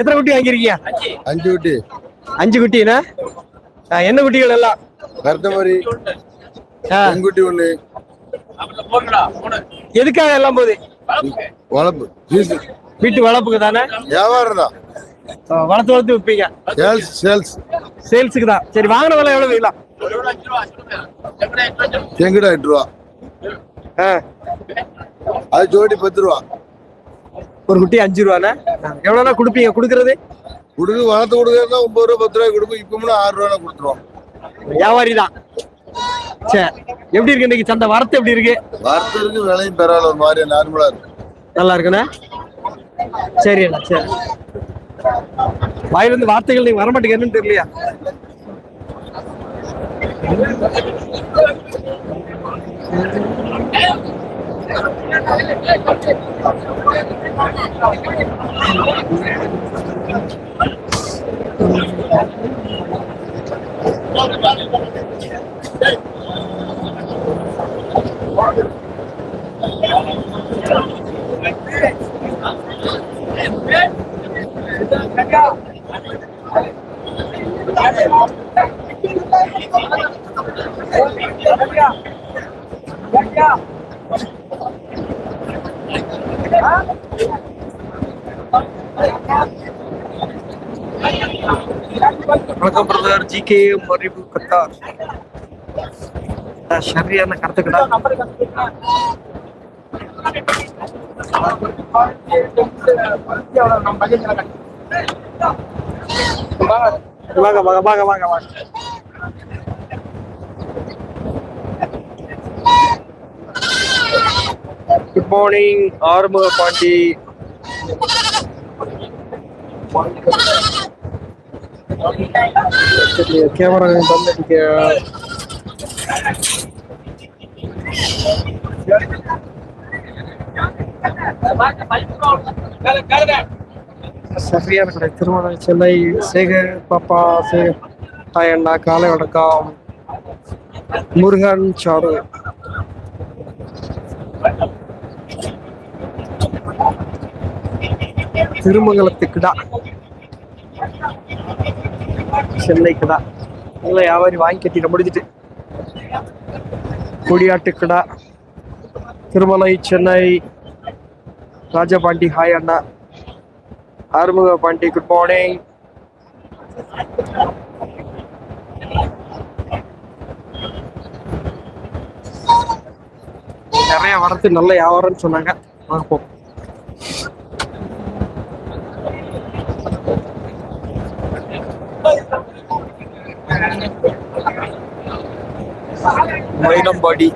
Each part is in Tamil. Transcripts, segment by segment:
எத்தனை குட்டி வாங்கியிருக்கீங்க அஞ்சு குட்டி. அஞ்சு குட்டினா? என்ன குட்டிகள் எல்லாம்? கருத்த மாதிரி ஆ, பெண்குட்டி ஒண்ணு. எதுக்காக எல்லாம் போகுது? வளர்ப்பு வீட்டு. வளர்ப்புக்கு தானே வியாபாரம் தான் வளர்த்து வளர்த்து விற்பீங்க சேல்ஸ் சேல்ஸ். சேல்ஸுக்கு தான். சரி வாங்கின விலை எவ்வளவு வைக்கலாம் செங்கடா எட்டு ரூபா. அது ஜோடி பத்து ரூபா. ஒரு குட்டி அஞ்சு ரூபாண்ணே? எவ்வளோண்ணா கொடுப்பீங்க? கொடுக்கறது? கொடுக்கு வளர்த்து கொடுக்கறதா ஒன்பது ரூபா பத்து ரூபாய் கொடுக்கும். இப்போ ஆறு ரூபா கொடுத்துருவோம். வியாபாரி தான். சரி எப்படி இருக்கு இன்னைக்கு சந்தை? வரத்து எப்படி இருக்கு? வார்த்தைக்கு விலையும் பரவாயில்ல ஒரு மாதிரி நார்மலா இருக்கு. நல்லா இருக்குண்ணே. சரி அண்ணா சரி. வாயிலிருந்து வார்த்தைகள் நீங்க வரமாட்டேங்கன்னு தெரியலையா? Thank you. வணக்கம் பிரதர். ஜி கே மறிவு கத்தார். சரியான கருத்துக்கடா வாங்க வாங்க வாங்க வாங்க வாங்க. Good morning Arumuga Pandi camera தந்துட்டீங்க சரியான கடை திருமண சென்னை சேகர் பாப்பா சேகர் தாயண்ணா காலை வணக்கம். முருகன் சாரு. திருமங்கலத்துக்குடா சென்னைக்குடா இல்லை வியாபாரி வாங்கி கட்டிட முடிஞ்சிட்டு. கொடியாட்டுக்கடா திருமலை சென்னை ராஜபாண்டி ஹாய் அண்ணா ஆறுமுக பாண்டி குட் மார்னிங் நிறைய வரத்து நல்ல வியாபாரம்னு சொன்னாங்க. வாங்க मैडम बॉडी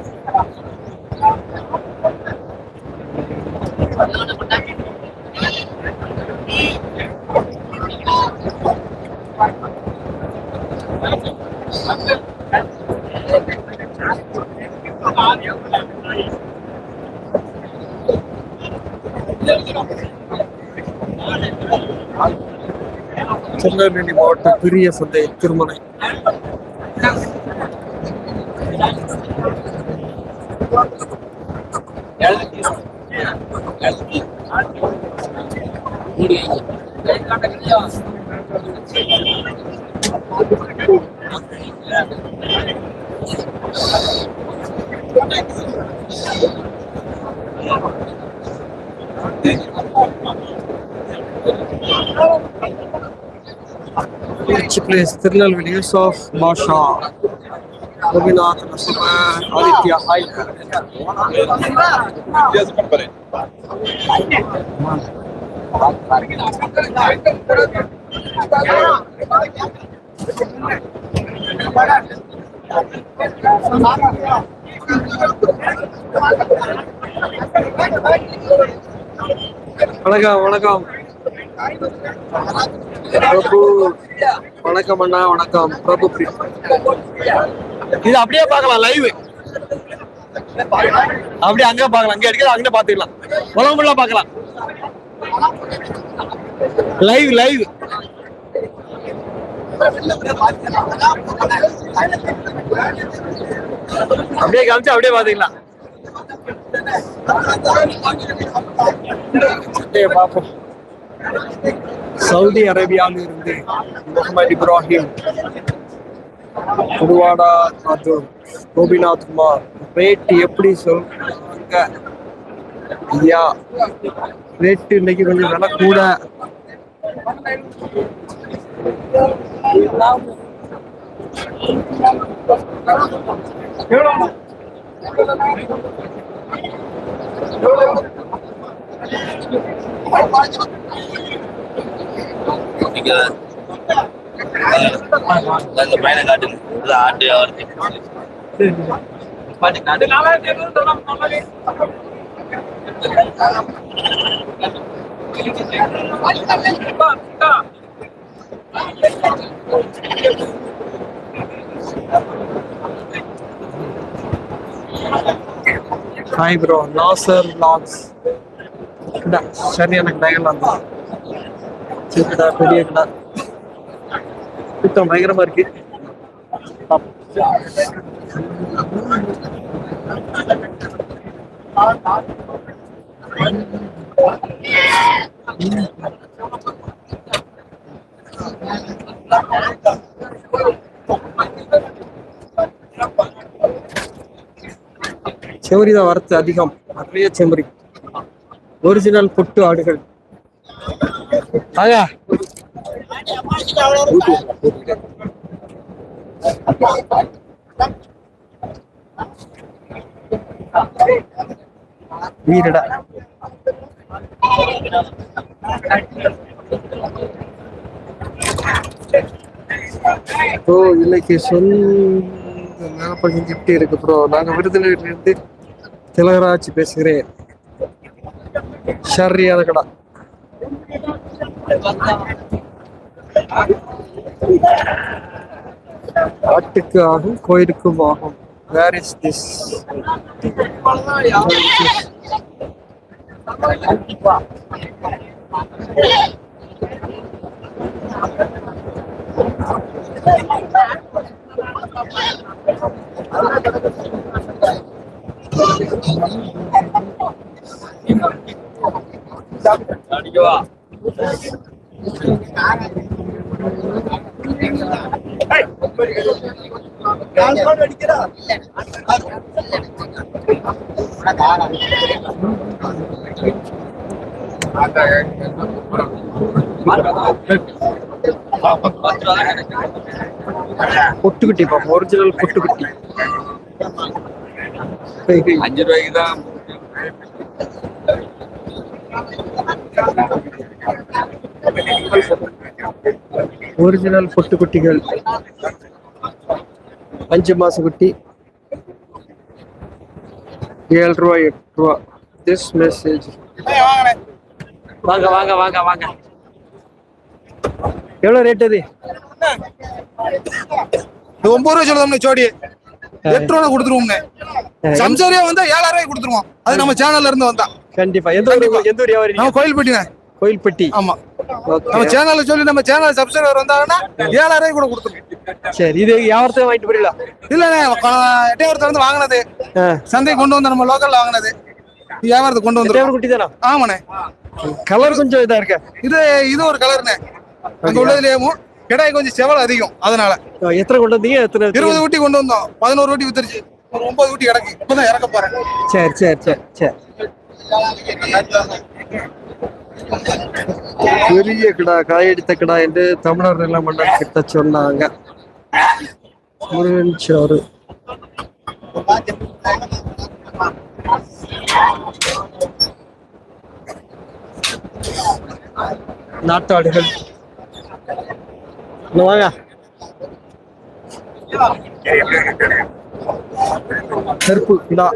चंद्र பெரிய சந்தை Tirumalai Which place? Tirunelveli use of Basha Ravinath Aditya hi வணக்கம் வணக்கம் பிரபு வணக்கம் அண்ணா வணக்கம். பிரபு இது அப்படியே பார்க்கலாம் லைவ் அப்படியே அங்கே பார்க்கலாம். அங்கே எடுக்கிறது அங்கே பார்த்துக்கலாம். உலகம் ஃபுல்லாக பார்க்கலாம். லைவ் லைவ் அப்படியே காமிச்சு அப்படியே பார்த்துக்கலாம். அப்படியே பார்ப்போம். சவுதி அரேபியாவில் இருந்து முகமது இப்ராஹிம் குருவாடா மற்றும் கோபிநாத் குமார். ரேட் எப்படி சொல்றாங்க ஐயா ரேட்டு இன்னைக்கு கொஞ்சம் விலை கூட. நீங்க அந்த பையனை காட்டுங்க இல்ல ஆட்டு வருது பாட்டு ஹாய் ப்ரோ லாக்ஸ் கிடா சரியான கிடாயெல்லாம் தான் கிடா பெரிய கிடா சுத்தம் பயங்கரமா இருக்கு. பாப். செவரி தான் வரத்து அதிகம். நிறைய செம்பரி ஒரிஜினல் பொட்டு ஆடுகள். ஆயா வீரடா. ஓ இன்னைக்கு சொல் நாகப்பழம் கிஃப்ட் இருக்கு ப்ரோ. நாங்க விருதுநகர்ல இருந்து திலகராஜ் பேசுகிறேன். ஷர்ரியான கடை ஆட்டுக்கு ஆகும் கோயிலுக்கும் ஆகும் வேர் இஸ் திஸ் அடிக்கவா பத்து ரூபா பொட்டுக்குட்டி பாப்போம் ஒரிஜினல் பொட்டுக்குட்டி ஹே, ஹே. அஞ்சு ரூபாய்க்கு தான் ஒரிஜினல் பொட்டுக்குட்டிகள் அஞ்சு மாச குட்டி. ஏழு ரூபா எட்டு ரூபா. திஸ் மெசேஜ் வாங்க வாங்க வாங்க வாங்க. எவ்வளவு ரேட் அது? ஒன்பது ரூபா சொல்லுதோம்னே ஜோடி. எட்டு ரூபா கொடுத்துருவோம்னே. சம்சாரியா வந்தா ஏழாயிரம் ரூபாய் கொடுத்துருவோம். அது நம்ம சேனல்ல இருந்து வந்தா. கண்டிப்பா. எந்த ஊரு. எந்த ஊர் வியாபாரி நம்ம கோயில்பட்டினே கோயில்பட்டி. ஆமா. நம்ம சேனல்ல சொல்லி நம்ம சேனல் சப்ஸ்கிரைபர் வந்தாங்கன்னா ஏழாயிரம் கூட கொடுத்துருவோம் சரி இது வியாபாரத்தை வாங்கிட்டு போறீங்களா? இல்லண்ணே எட்டையாவரத்துல இருந்து வாங்கினது. சந்தை கொண்டு வந்து நம்ம லோக்கல்ல வாங்கினது. வியாபாரத்துக்கு கொண்டு தேவர் குட்டி தானா ஆமாண்ணே. கலர் கொஞ்சம் இதா இருக்க. இது இது ஒரு கலர்ண்ணே அங்க உள்ளதுலயும் கிடாய் கொஞ்சம் செவல் அதிகம் அதனால. எத்தனை கொண்டு வந்தீங்க? எத்தனை இருபது ஊட்டி கொண்டு வந்தோம். பதினோரு ஊட்டி வித்துருச்சு. ஒரு ஒன்பது ஊட்டி கிடக்கு. இப்பதான் இறக்க போறேன். சரி சரி சரி சரி. பெரிய கிடா காயடித்த கிடா என்று தமிழர் நில மன்னர் கிட்ட சொன்னாங்க. முருகன் சோறு நாட்டாடுகள். வாங்க. கருப்பு கிடா.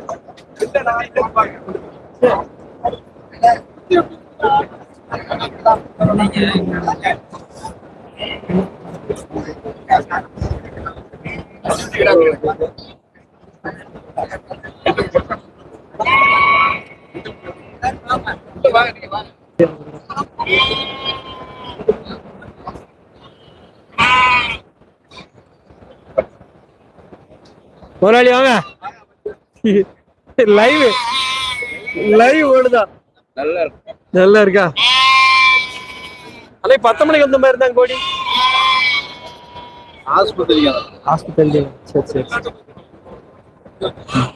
முதலாளி வாங்க லைவ் லைவ் ஓடுதா? நல்லா இருக்கும் நல்லா இருக்கா? அன்னைக்கு பத்து மணிக்கு வந்த மாதிரி இருந்தாங்க கோடி. ஆஸ்பத்திரிக்கு ஹாஸ்பிட்டல் சரி சரி.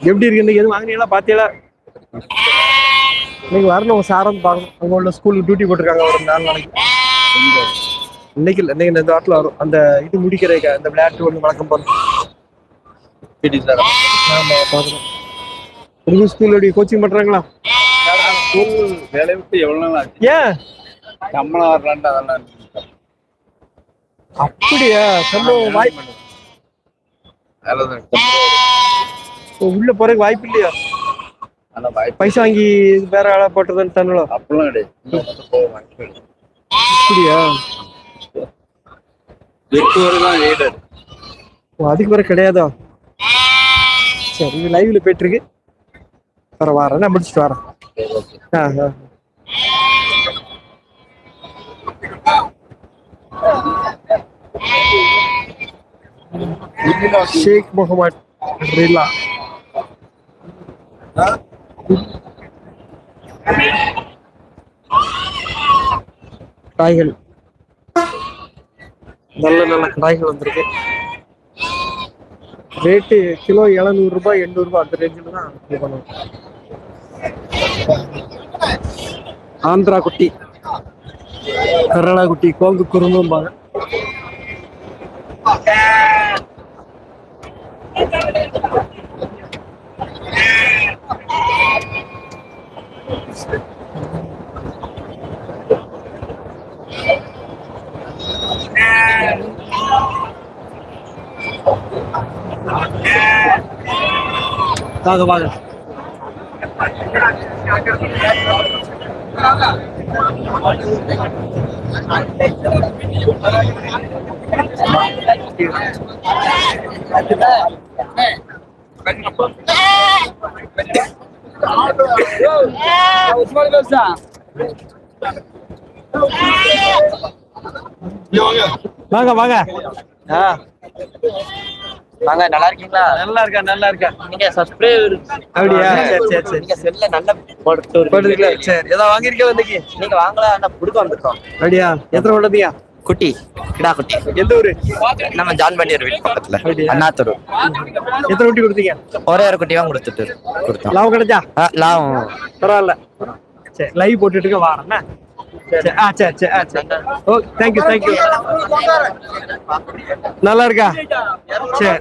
எப்படி இருக்கு இன்னைக்கு? எதுவும் வாங்கினீங்களா? பாத்தீங்களா? இன்னைக்கு வரணும். உங்க சாரம் பார்க்கணும். அங்க உள்ள ஸ்கூலுக்கு டியூட்டி போட்டிருக்காங்க. ஒரு நாலு நாளைக்கு. இன்னைக்கு இல்லை. இன்னைக்கு இந்த வாரத்தில் வரும். அந்த இது முடிக்கிறதுக்கு அந்த விளையாட்டு ஒன்று வழக்கம் சார் ஆமா பார்க்கணும். உங்க ஸ்கூல்ல எப்படி கோச்சிங் பண்றாங்களா? ஸ்கூல் வேலையை விட்டு எவ்வளவு நாள் ஆச்சு? ஏன்? சம்பளம் வரலான்ட்டு அதெல்லாம். அப்படியா? சம்பளம் வாய்ப்பு உள்ள போறதுக்கு வாய்ப்பு இல்லையா? பைசா வாங்கி வேற ஆளா போட்டதுன்னு தானோ அப்படிலாம் கிடையாது. அப்படியா? எட்டு வரை தான் எய்டட் ஓ, அதுக்கு வேற கிடையாதா? சரி லைவ்ல போயிட்டு இருக்கு. வர வரேன் நான் முடிச்சுட்டு வரேன் ஆ ஆ ஷேக் முகமது ரிலா காய்கள் நல்ல நல்ல கடாய்கள் வந்திருக்கு ரேட்டு கிலோ எழுநூறு ரூபாய் எண்ணூறு ரூபாய் அந்த ரேஞ்சில் தான் இது பண்ணுவோம். ஆந்திரா குட்டி. கரளா குட்டி கோங்கு குறும்பும்பாங்க வாங்க வாங்க. வாங்க வாங்க. ஆ. வாங்க நல்லா இருக்கீங்களா? நல்லா இருக்கா நல்லா இருக்கா நீங்க சப்ஸ்கிரைபர் அப்படியா? சரி சரி சரி. நீங்க செல்ல நல்ல போட்டு போட்டுருக்கல சரி. ஏதாவது வாங்கியிருக்கல இன்னைக்கு நீங்க வாங்கல ஆனா புடுக்க வந்திருக்கோம் அப்படியா? எத்தனை உள்ளதுயா குட்டி. கிடா குட்டி. எந்த ஊரு? நம்ம ஜான் பண்ணியர் வீட்டு பக்கத்துல? அண்ணாத்தூர். எத்தனை குட்டி கொடுத்தீங்க? ஒரே ஒரு குட்டி தான் கொடுத்துட்டு கொடுத்தோம். லாபம் கிடைச்சா? லாபம். பரவாயில்ல. சரி லைவ் போட்டுட்டு இருக்க வாரேண்ணா சரி ஆ சரி சரி ஆ சரி. ஓ தேங்க்யூ தேங்க்யூ நல்லா இருக்கா சரி.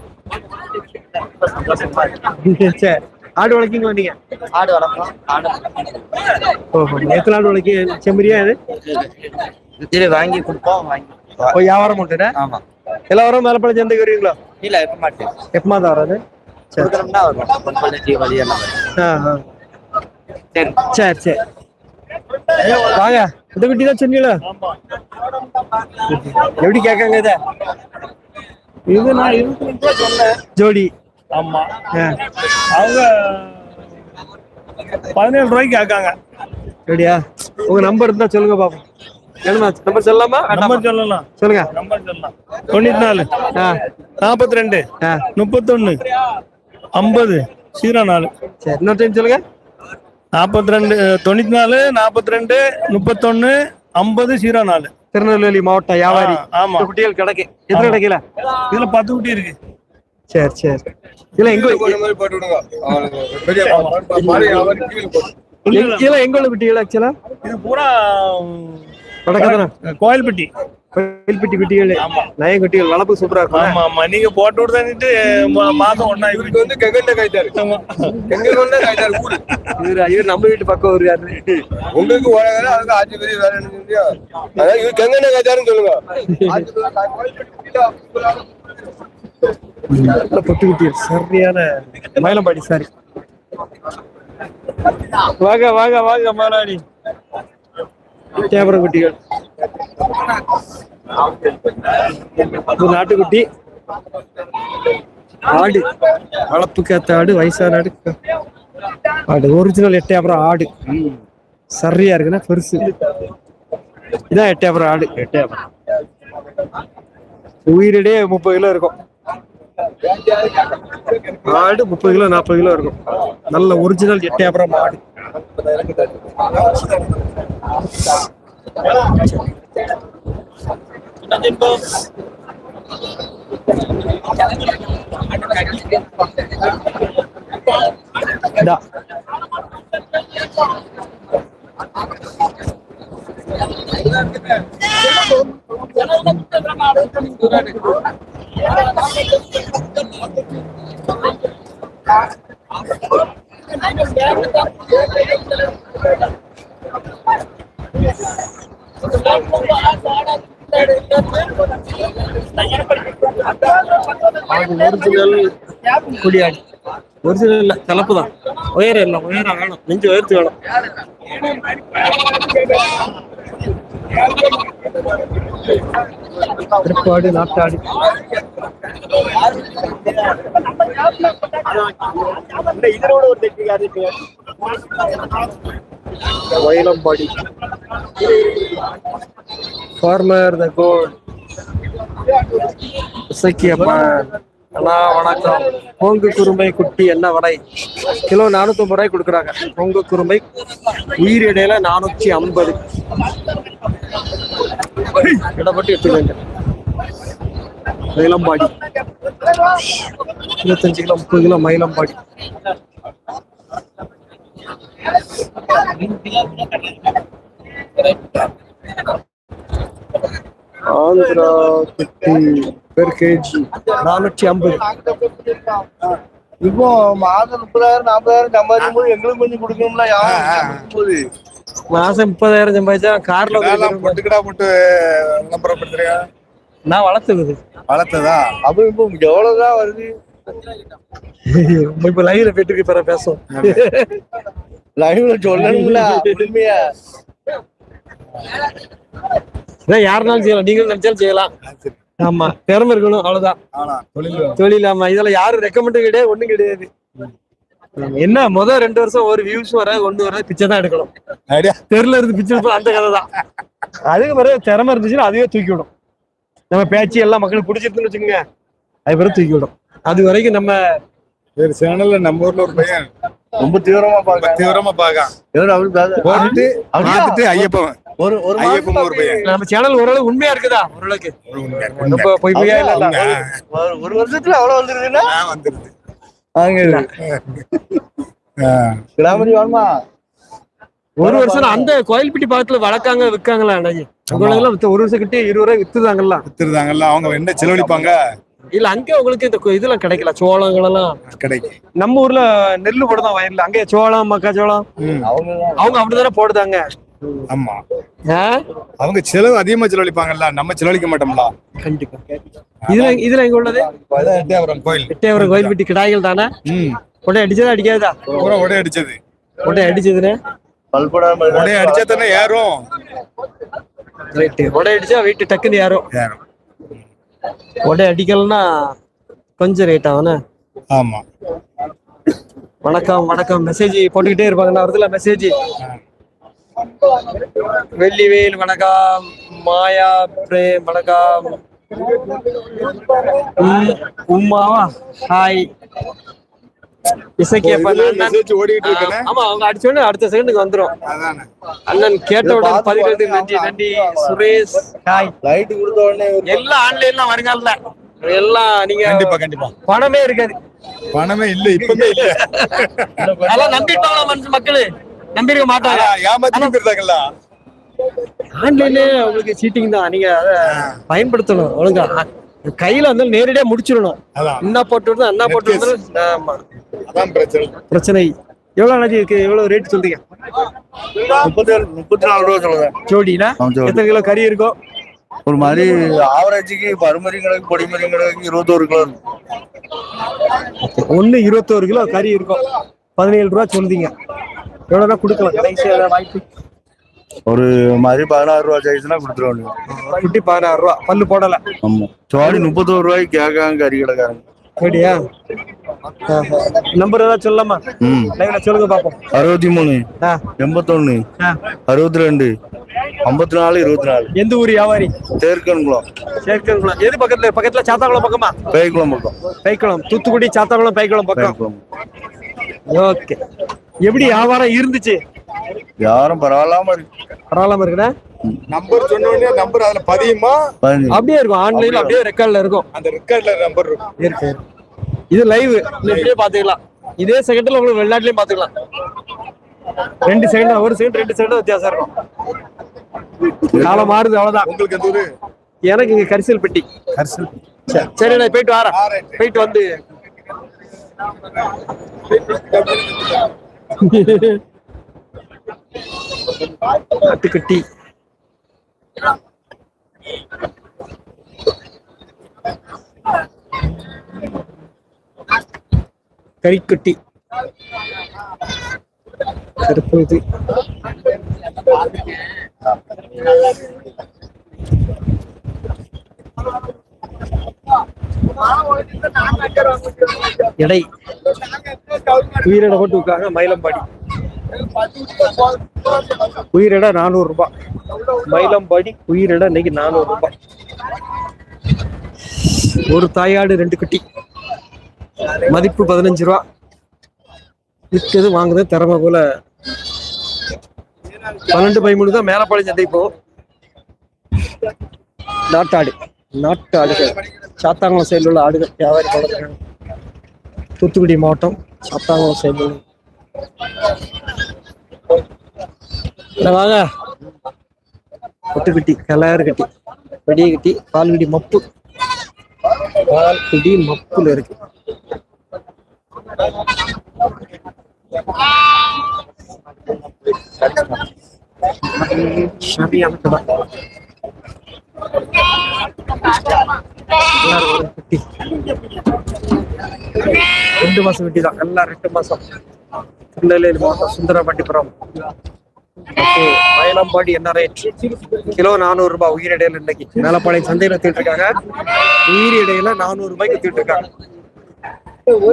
சரி. ஆடு வளர்க்கீங்களா நீங்க? ஆடு வளர்ப்போம் ஆடு ஓஹோ எத்தனை ஆடு வளர்க்கி செம்மறியா இது? இது வாங்கி கொடுப்போம் வாங்கி ஓ வியாபாரம் பண்ணுறேன் ஆமா. எல்லா வாரம் மேலப்பழம் சந்தைக்கு வருவீங்களா? இல்ல இருக்க மாட்டேன் எப்பமா தான் வராது? சரி. சரி சரி. வாங்க இந்த குட்டி தான் சொன்னீங்களா எப்படி கேட்காங்க இத? இது நான் இருபத்தி சொன்னேன். ஜோடி. ஆமா. அவங்க பதினேழு ரூபாய்க்கு கேட்காங்க. அப்படியா? உங்க நம்பர் இருந்தா சொல்லுங்க பாப்போம். என்னமா நம்பர் சொல்லலாமா? நம்பர் சொல்லலாம். சொல்லுங்க. நம்பர் சொல்லலாம். தொண்ணூத்தி நாலு. நாற்பத்தி ரெண்டு. முப்பத்தொன்னு. ஐம்பது. சீரோ நாலு. சரி இன்னொரு டைம் சொல்லுங்க. நாற்பத்தி ரெண்டு தொண்ணூத்தி நாலு நாற்பத்தி ரெண்டு முப்பத்தொன்னு ஐம்பது சீரோ நாலு திருநெல்வேலி மாவட்டம் வியாபாரி. ஆமா. குட்டிகள் கிடைக்கு. எத்தனை கிடைக்கல? இதுல பத்து குட்டி இருக்கு. சரி சரி. இல்ல எங்க போட்டு எங்க- உள்ள குட்டிகள் ஆக்சுவலா இது பூரா கோயில்பட்டி. கோயில்பட்டி குட்டிகள் நய குட்டிகள் வளர்ப்பு சூப்பரா இருக்கும் ஆமா ஆமா. நீங்க போட்டு விடுதான்ட்டு மாசம் ஒன்னா இவருக்கு வந்து கெகண்ட காய்த்தாரு கெங்க கொண்ட காய்த்தாரு ஊரு. இவர் இவர் நம்ம வீட்டு பக்கம் ஒரு யாரு? உங்களுக்கு உலகம் அதுக்கு ஆட்சி பெரிய வேற என்ன சொல்றியா அதான் இவர் கெங்கண்ண காய்த்தாருன்னு சொல்லுங்க. பொட்டு குட்டிகள் சரியான மயிலம்பாடி சாரி வாங்க வாங்க வாங்க மாலாடி கேமரா குட்டிகள் இது நாட்டுக்குட்டி. ஆடு. வளர்ப்புக்கு ஆடு வயசான ஆடு. ஆடு ஒரிஜினல் எட்டையாபுரம் ஆடு. சரியா இருக்குன்னா பெருசு. இதான் எட்டையாபுரம் ஆடு. எட்டையாபுரம் உயிரிடையே முப்பது கிலோ இருக்கும். ஆடு முப்பது கிலோ நாற்பது கிலோ இருக்கும். நல்ல ஒரிஜினல் எட்டையாபுரம் ஆடு. இந்தா. அது ஒரிஜினல் குடியாடி. ஒரிஜினல் இல்ல கலப்பு தான். உயரம் இல்லை உயரம் வேணும். நெஞ்சு உயர்த்து வேணும். திருப்பாடு நாட்டாடு. வயலம்பாடி. ஃபார்மர் த கோல்ட் இசக்கியப்பா. அண்ணா வணக்கம். பொங்கு குருமை குட்டி என்ன விலை கிலோ நானூத்தி ரூபாய் கொடுக்குறாங்க. பொங்கு குருமை உயிர் இடையில நானூத்தி ஐம்பது. இடப்பட்டு எடுத்துக்கோங்க மயிலம்பாடி. இருபத்தஞ்சு கிலோ முப்பது கிலோ மயிலம்பாடி. ஆந்திரா குட்டி. பெர் கேஜி நானூற்றி ஐம்பது. இப்போ மாதம் முப்பதாயிரம் நாற்பதாயிரம் சம்பாதிக்கும் போது எங்களுக்கு கொஞ்சம் கொடுக்கணும்ல யாரும் மாசம் முப்பதாயிரம் சம்பாதிச்சா கார்ல பொட்டுக்கடா போட்டு விளம்பரப்படுத்துறியா நான் வளர்த்துக்குது வளர்த்ததா? அப்ப இப்போ எவ்வளவுதான் வருது? இப்ப லைவ்ல போயிட்டு பிற பேசும் லைவ்ல சொல்லணும்ல உண்மையா யாருனாலும் செய்யலாம். நீங்களும் நினைச்சாலும் செய்யலாம். ஆமா திறமை இருக்கணும் அவ்வளவுதான். ஆனா தொழில் ஆமா இதுல யாரும் ரெக்கமெண்டும் கிடையாது ஒண்ணும் கிடையாது. என்ன முத ரெண்டு வருஷம் ஒரு வியூஸ் வர ஒண்ணு வர பிச்சை தான் எடுக்கணும். ஐடியா. தெருல இருந்து பிச்சை எடுப்போம் அந்த கதை தான். அதுக்கு பிறகு திறமை இருந்துச்சுன்னா அதுவே தூக்கி விடும். நம்ம பேச்சு எல்லாம் மக்களுக்கு பிடிச்சிருக்குன்னு வச்சுக்கோங்க அது பிறகு தூக்கி விடும். அது வரைக்கும் நம்ம வேறு சேனல்ல நம்ம ஊர்ல ஒரு பையன் ரொம்ப தீவிரமா பாக்க தீவிரமா பாக்கான் போட்டுட்டு பார்த்துட்டு ஐயப்பன். ஒரு ஒரு ஐயப்பன் ஒரு பையன். நம்ம சேனல் ஓரளவு உண்மையா இருக்குதா? ஓரளவுக்கு. ஒரு உண்மை, ரொம்ப. பொய் பொய்யா இல்ல. ஒரு- வருஷத்துல அவ்வளவு வந்துருதுன்னா வந்துருது. கிராமரி வேணுமா ஒரு வருஷம் அந்த கோயில்பட்டி பக்கத்துல வளர்க்காங்க விற்காங்களா அண்ணாஜி? வித்து ஒரு வருஷம் கிட்டே இருபது ரூபாய் வித்துதாங்கல்ல? வித்துருதாங்கல்ல. அவங்க என்ன செலவழிப்பாங்க? இல்ல அங்க உங்களுக்கு இந்த இதெல்லாம் கிடைக்கல சோளங்கள் எல்லாம் கிடைக்கும் நம்ம ஊர்ல நெல்லு போடுதான் வயல்ல. அங்கே சோளம் மக்காச்சோளம். அவங்க அப்படிதானே போடுதாங்க. ஆமா? அவங்க செலவு அதிகமா செலவழிப்பாங்கல்ல நம்ம செலவழிக்க மாட்டோம்ல. கண்டிப்பா. இதுல இதுல எங்க உள்ளது? எட்டயபுரம் கோயில். எட்டயபுரம் கோயில்பட்டி கிடாய்கள் தானே? ம். உடனே அடிச்சதா அடிக்காதா பூரா உடைய அடிச்சது. உடனே அடிச்சதுன்னு? உடைய அடிச்சா தானே ஏறும். ரைட்டு உடனே அடிச்சா வெயிட் டக்குன்னு ஏறும். உடனே அடிக்கலன்னா கொஞ்சம் ரேட் ஆகும்ண்ணே ஆமா. வணக்கம் வணக்கம். மெசேஜ் போட்டுக்கிட்டே இருப்பாங்க. நான் வருதுல மெசேஜ் வெள்ளிவேல் வணக்கம். மாயா பிரேம் வணக்கம். உம், உமாவா ஹாய் இசைக்கு ஆமா அவங்க அடிச்ச உடனே அடுத்த செகண்டுக்கு வந்துரும். அண்ணன் கேட்ட உடனே பதினெட்டு நன்றி நன்றி. சுரேஷ் ஹாய் லைட் கொடுத்த உடனே எல்லாம் ஆன்லைன்ல வருங்கால எல்லாம் நீங்க கண்டிப்பா கண்டிப்பா. பணமே இருக்காது. பணமே இல்ல இப்பவே இல்ல. அதெல்லாம் நம்பிட்டாங்களா மனுஷன் மக்களு. நம்பிருக்க மாட்டாங்க. ஏமாத்தி போயிருந்தாங்கல்ல ஆன்லைன்ல உங்களுக்கு சீட்டிங் தான். நீங்க அதை பயன்படுத்தணும் ஒழுங்கா. கையில வந்து நேரடியா முடிச்சிடணும். அதான். என்ன போட்டு அண்ணா போட்டு அதான் பிரச்சனை. பிரச்சனை. எவ்வளவு அண்ணாச்சி இருக்கு எவ்வளவு ரேட் சொல்றீங்க? முப்பத்தி முப்பத்தி நாலு ரூபா சொல்லுவேன் ஜோடினா. எத்தனை கிலோ கறி இருக்கும் ஒரு மாதிரி ஆவரேஜுக்கு பருமரி கிடக்கு பொடி மரி கிடக்கு இருபத்தோரு கிலோ ஒண்ணு இருபத்தோரு கிலோ கறி இருக்கும். பதினேழு ரூபா சொல்றீங்க. எவ்வளவுனா கொடுக்கலாம்? கடைசி ஏதாவது வாய்ப்பு? ஒரு மாதிரி பதினாறு ரூபா சைஸ்னா கொடுத்துருவாங்க குட்டி பதினாறு ரூபா. பல்லு போடல. ஆமா. சோடி முப்பத்தோரு ரூபாய்க்கு கேட்காங்க கறி கிடக்காங்க அப்படியா நம்பர் ஏதாவது சொல்லலாமா? லைவ்ல சொல்லுங்க பாப்போம். அறுபத்தி மூணு எண்பத்தொன்னு. அறுபத்தி ரெண்டு ஐம்பத்தி நாலு இருபத்தி நாலு எந்த ஊர் வியாபாரி தேர்க்கன்குளம் சேர்க்கணுங்களா எது பக்கத்துல? பக்கத்துல சாத்தாங்குளம் பக்கமா? பேய்க்குளம் பக்கம். பைக்குளம் தூத்துக்குடி சாத்தாங்குளம் பைக்குளம் பக்கம். ஓகே. எப்படி வியாபாரம் இருந்துச்சு? யாரும் பரவாயில்லாம இருக்கு. பரவாயில்லாம இருக்குண்ணா நம்பர் சொன்ன உடனே நம்பர் அதுல பதியுமா? அப்படியே இருக்கும். ஆன்லைன்ல அப்படியே ரெக்கார்ட்ல இருக்கும். அந்த ரெக்கார்ட்ல நம்பர் இருக்கும். இருக்கு இது லைவ் இப்படியே பாத்துக்கலாம் இதே செகண்ட்ல உங்களுக்கு வெளிநாட்டுலயும் பாத்துக்கலாம் ரெண்டு செகண்ட் ஒரு செகண்ட் ரெண்டு செகண்ட் வித்தியாசம் இருக்கும். காலம் மாறுது அவ்வளவுதான். உங்களுக்கு எந்த ஊரு? எனக்கு இங்க கரிசல் பெட்டி. கரிசல் சரி, நான் போயிட்டு வரேன். போயிட்டு வந்து. கட்டுக்கட்டி. கறிக்கட்டி. கருப்பு இது எடை. உயிரிட போட்டு விற்காங்க மயிலம்பாடி. உயிரிட நானூறு ரூபாய் மயிலம்பாடி உயிரிட இன்னைக்கு நானூறு ரூபாய் ஒரு தாயாடு ரெண்டு குட்டி. மதிப்பு பதினஞ்சு ரூபா விற்கிறது வாங்குறது திறமை போல. பன்னெண்டு பதிமூணு தான் மேலப்பாளையம் சந்தை போகும் நாட்டாடு. நாட்டு ஆடுகள் சாத்தாங்குளம் சைடில் உள்ள ஆடுகள் வியாபாரி தூத்துக்குடி மாவட்டம். சாப்பிட்டாங்க சைடில் உள்ள இங்க வாங்க. கொட்டுக்கட்டி கலாறு கட்டி வெடியை கட்டி பால் பால்குடி மப்பு. பால் பால்குடி மப்புல இருக்கு. சரியான கடை ரெண்டு மாசம் வெட்டி தான். எல்லாம் ரெண்டு மாசம். திருநெல்வேலி மாவட்டம் சுந்தரபாண்டிபுரம் மயிலம்பாடி என்ன ரேட் கிலோ நானூறு ரூபாய் உயிர் இடையில இன்னைக்கு. மேலப்பாளையம் சந்தையில வித்துட்டு இருக்காங்க உயிர் இடையில நானூறு ரூபாய்க்கு வித்துட்டு இருக்காங்க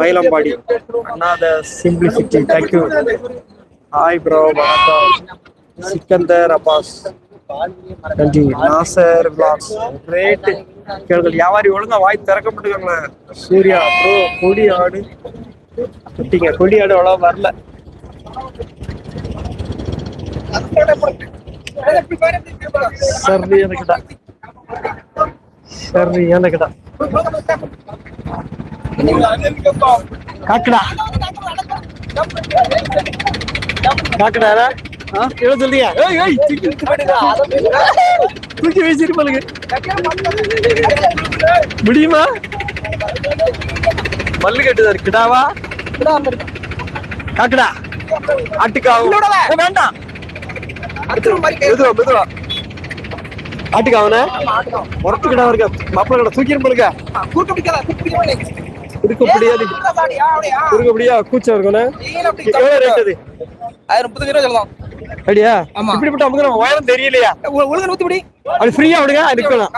Mayilampadi. அண்ணாத simplicity. Thank you hi bro வணக்கம். சிக்கந்தர் அப்பாஸ். கேளுங்கள் வியாபாரி ஒழுங்கா வாய் திறக்க மாட்டேங்காங்களே சூர்யா ப்ரோ கொடி ஆடு. கொடி ஆடு அவ்வளோ வரல. சரியான கிடா சரியான கிடா காக்கடா. காக்கடா எவ்வளோ ஏய், தூக்கி வீசிருப்பாளுங்க முடியுமா? மல்லு கட்டுதாரு கிடாவா காக்கடா ஆட்டுக்காவும் வேண்டாம். மெதுவா மெதுவா. ஆட்டுக்காவன? உரத்து கிடா இருக்க? மாப்பிள்ள கடை தூக்கிடும் பாருங்க குடுக்க முடியாது முடியா கூச்சம் இருக்கும்ல எவ்வளவு ரேட் அது? ஆயிரம் முப்பத்தஞ்சு ரூபா சொல்லலாம் அப்படியா. இப்படிப்பட்ட நமக்கு நம்ம உயரம் தெரியலையா? ஒழுங்கா நூத்தி படி அது ஃப்ரீயா விடுங்க இருக்கணும்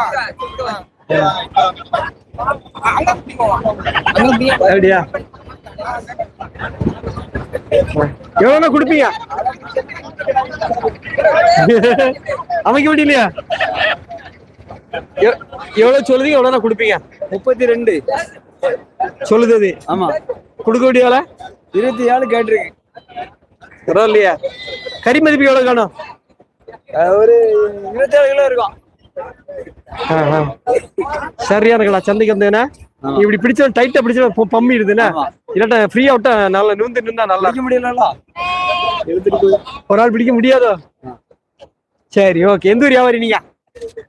அப்படியா? எவ்வளவு கொடுப்பீங்க? அமைக்க முடியலையா எவ்- எவ்வளவு சொல்லுதீங்க எவ்வளவு கொடுப்பீங்க? முப்பத்தி ரெண்டு. சொல்லுது அது. ஆமா. கொடுக்க முடியால இருபத்தி ஏழு கேட்டிருக்கு. பரவாயில்லையா. கறி மதிப்பு எவ்வளவு காணும்? ஒரு இருபத்தி ஏழு கிலோ இருக்கும். சரியான கடா சந்தைக்கு வந்தேன்னா. இப்படி பிடிச்ச டைட்டா பிடிச்ச பம்மி இருக்குதுன்னா இல்லாட்டா ஃப்ரீயா விட்டா நல்லா நிமிந்து நின்றா நல்லா பிடிக்க முடியல ஒரு ஆள் பிடிக்க முடியாதோ? சரி ஓகே எந்த ஊர் வியாபாரி நீங்க?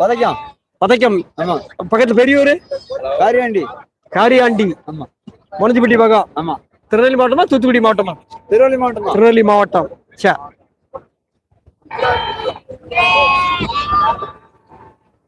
பதக்கம். பதைக்கம். ஆமா. பக்கத்துல பெரியூர் காரியாண்டி. காரியாண்டி. ஆமா. முனஞ்சிப்பட்டி பக்கம். ஆமா. திருநெல்வேலி மாவட்டமா தூத்துக்குடி மாவட்டமா? திருவள்ளி மாவட்டம்? திருநெல்வேலி மாவட்டம். சே